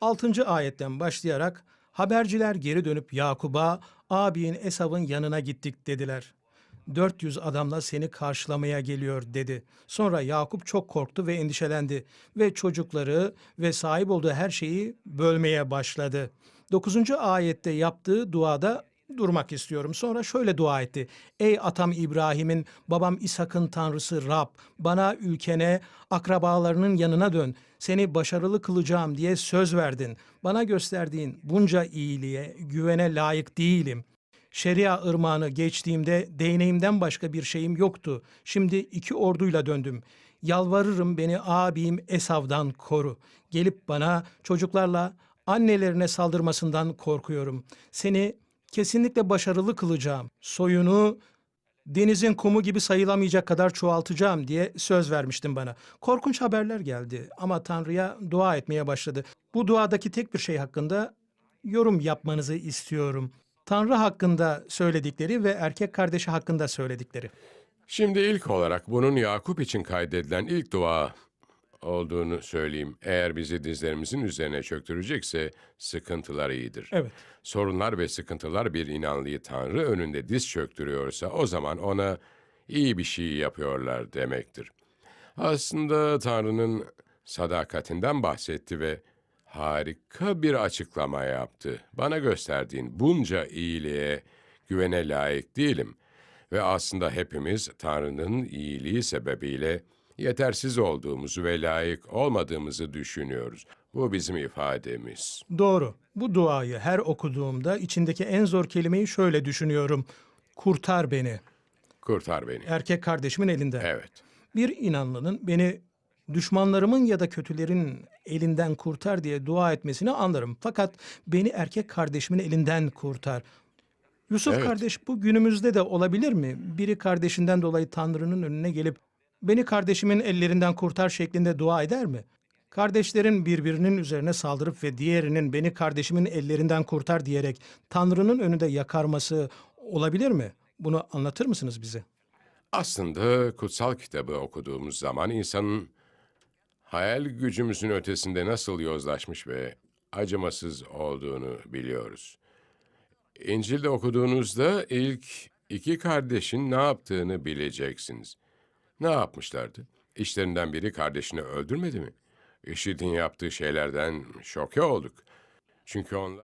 6. ayetten başlayarak haberciler geri dönüp Yakub'a abin Esav'ın yanına gittik dediler. 400 adamla seni karşılamaya geliyor dedi. Sonra Yakup çok korktu ve endişelendi ve çocukları ve sahip olduğu her şeyi bölmeye başladı. 9. ayette yaptığı duada durmak istiyorum. Sonra şöyle dua etti. Ey atam İbrahim'in, babam İshak'ın tanrısı Rab, bana ülkene, akrabalarının yanına dön. Seni başarılı kılacağım diye söz verdin. Bana gösterdiğin bunca iyiliğe, güvene layık değilim. Şeria ırmağını geçtiğimde değneğimden başka bir şeyim yoktu. Şimdi iki orduyla döndüm. Yalvarırım beni abim Esav'dan koru. Gelip bana çocuklarla annelerine saldırmasından korkuyorum. Seni kesinlikle başarılı kılacağım. Soyunu denizin kumu gibi sayılamayacak kadar çoğaltacağım diye söz vermiştin bana. Korkunç haberler geldi ama Tanrı'ya dua etmeye başladı. Bu duadaki tek bir şey hakkında yorum yapmanızı istiyorum. Tanrı hakkında söyledikleri ve erkek kardeşi hakkında söyledikleri. Şimdi ilk olarak bunun Yakup için kaydedilen ilk dua olduğunu söyleyeyim. Eğer bizi dizlerimizin üzerine çöktürecekse sıkıntılar iyidir. Evet. Sorunlar ve sıkıntılar bir inanlıyı Tanrı önünde diz çöktürüyorsa o zaman ona iyi bir şey yapıyorlar demektir. Aslında Tanrı'nın sadakatinden bahsetti ve harika bir açıklama yaptı. Bana gösterdiğin bunca iyiliğe güvene layık değilim ve aslında hepimiz Tanrı'nın iyiliği sebebiyle yetersiz olduğumuzu ve layık olmadığımızı düşünüyoruz. Bu bizim ifademiz. Doğru. Bu duayı her okuduğumda içindeki en zor kelimeyi şöyle düşünüyorum. Kurtar beni. Kurtar beni. Erkek kardeşimin elinden. Evet. Bir inanlının beni düşmanlarımın ya da kötülerin elinden kurtar diye dua etmesini anlarım. Fakat beni erkek kardeşimin elinden kurtar. Yusuf Evet. kardeş bu günümüzde de olabilir mi? Biri kardeşinden dolayı Tanrı'nın önüne gelip beni kardeşimin ellerinden kurtar şeklinde dua eder mi? Kardeşlerin birbirinin üzerine saldırıp ve diğerinin beni kardeşimin ellerinden kurtar diyerek Tanrı'nın önünde yakarması olabilir mi? Bunu anlatır mısınız bize? Aslında kutsal kitabı okuduğumuz zaman insanın hayal gücümüzün ötesinde nasıl yozlaşmış ve acımasız olduğunu biliyoruz. İncil'de okuduğunuzda ilk iki kardeşin ne yaptığını bileceksiniz. Ne yapmışlardı? İşlerinden biri kardeşini öldürmedi mi? IŞİD'in yaptığı şeylerden şoke olduk. Çünkü onlar